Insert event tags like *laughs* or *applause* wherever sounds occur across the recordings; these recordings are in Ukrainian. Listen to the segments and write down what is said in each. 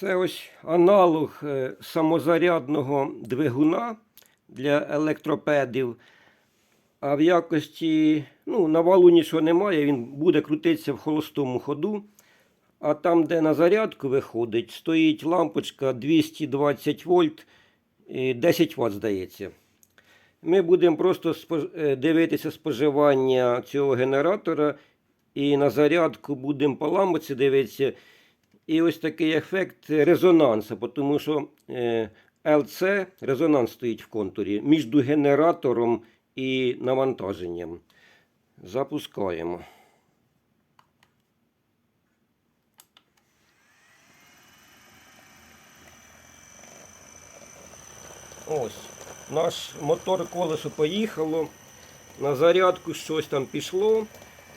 Це ось аналог е, самозарядного двигуна для електропедів. А в якості ну, на валу нічого немає, він буде крутитися в холостому ходу. А там, де на зарядку виходить, стоїть лампочка 220 вольт, і 10 Вт, здається. Ми будемо просто е, дивитися споживання цього генератора. І на зарядку будемо по лампочці дивитися. І ось такий ефект резонансу, тому що е, LC резонанс стоїть в контурі між генератором і навантаженням. Запускаємо. Ось, наш мотор колесо поїхало. На зарядку щось там пішло.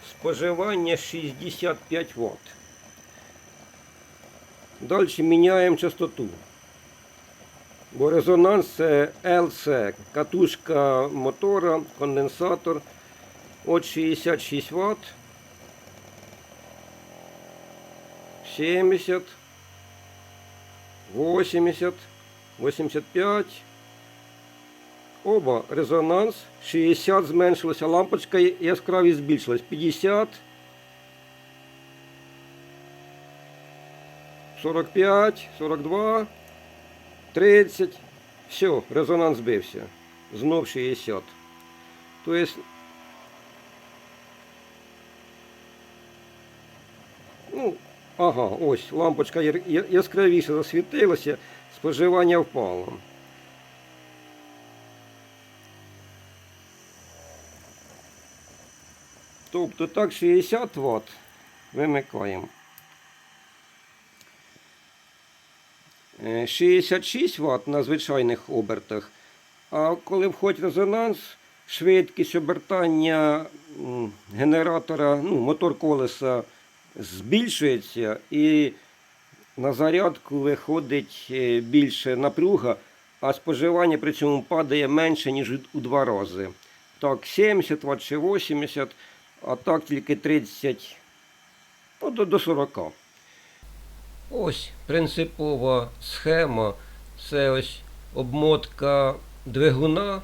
Споживання 65 Вт. Далі міняємо частоту. Бо резонанс це LC, катушка мотора, конденсатор. От 66 Вт. 70. 80. 85. Оба резонанс. 60 зменшилося. Лампочка яскравість збільшилась. 50. 45, 42, 30. Все, резонанс збився. Знов 60. Тобто, ну, ага, ось лампочка яскравіше засвітилася, споживання впало. Тобто так 60 Вт вимикаємо. 66 Вт на звичайних обертах. А коли входить резонанс, швидкість обертання генератора, ну, мотор колеса збільшується і на зарядку виходить е, більше напруга, а споживання при цьому падає менше, ніж у два рази. Так, 70 Вт чи 80, а так тільки 30 ну, до 40. Ось принципова схема. Це ось обмотка двигуна,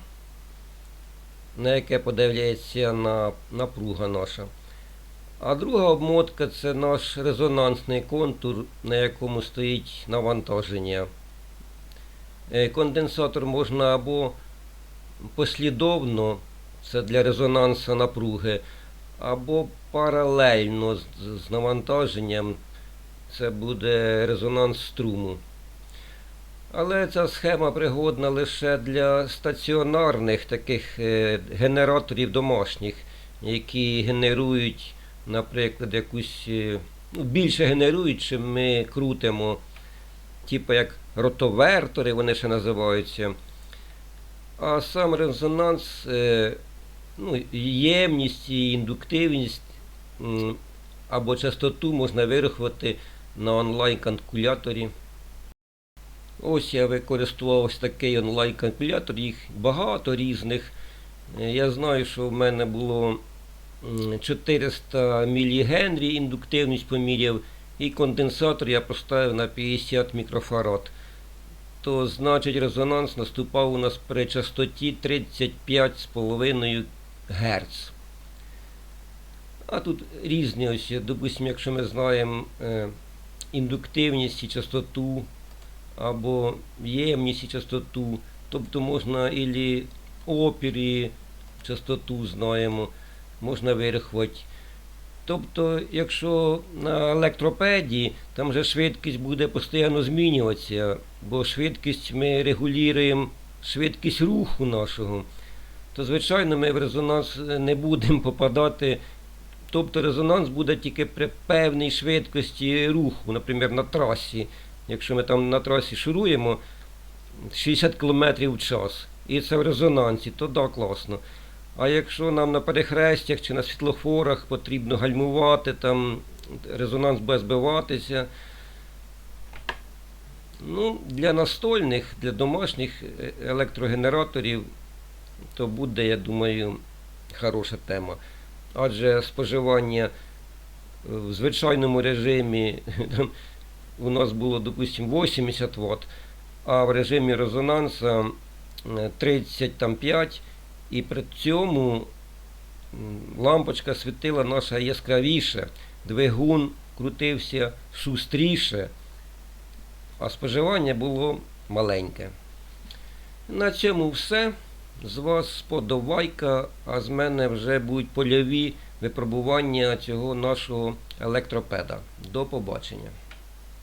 на яке подивляється на напруга наша. А друга обмотка це наш резонансний контур, на якому стоїть навантаження. Е, Конденсатор можна або послідовно, це для резонансу напруги, або паралельно з, з навантаженням, це буде резонанс струму. Але ця схема пригодна лише для стаціонарних таких е, генераторів домашніх, які генерують, наприклад, якусь е, ну, більше генерують, чим ми крутимо, типу як ротовертори, вони ще називаються. А сам резонанс, е, ну, ємність і індуктивність або частоту можна вирахувати на онлайн-калькуляторі. Ось я використовував ось такий онлайн-калькулятор, їх багато різних. Е, Я знаю, що в мене було 400 мілігенрі індуктивність поміряв, і конденсатор я поставив на 50 мікрофарад. То значить резонанс наступав у нас при частоті 35,5 Гц. А тут різні ось, допустимо, якщо ми знаємо е, індуктивність і частоту або ємність і частоту, тобто можна і частоту знаємо, можна вирахувати. Тобто, якщо на електропеді, там вже швидкість буде постійно змінюватися, бо швидкість ми регулюємо швидкість руху нашого, то звичайно ми в резонанс не будемо попадати. Тобто резонанс буде тільки при певній швидкості руху, наприклад, на трасі. Якщо ми там на трасі шуруємо 60 км в час, і це в резонансі, то да, класно. А якщо нам на перехрестях чи на світлофорах потрібно гальмувати, там резонанс буде збиватися. Ну, для настольних, для домашніх е, електрогенераторів, то буде, я думаю, хороша тема. Адже споживання в звичайному режимі *laughs* у нас було, допустимо, 80 Вт, а в режимі резонанса е, 35, і при цьому лампочка світила наша яскравіше, двигун крутився шустріше, а споживання було маленьке. На цьому все. З вас сподобайка, а з мене вже будуть польові випробування цього нашого електропеда. До побачення.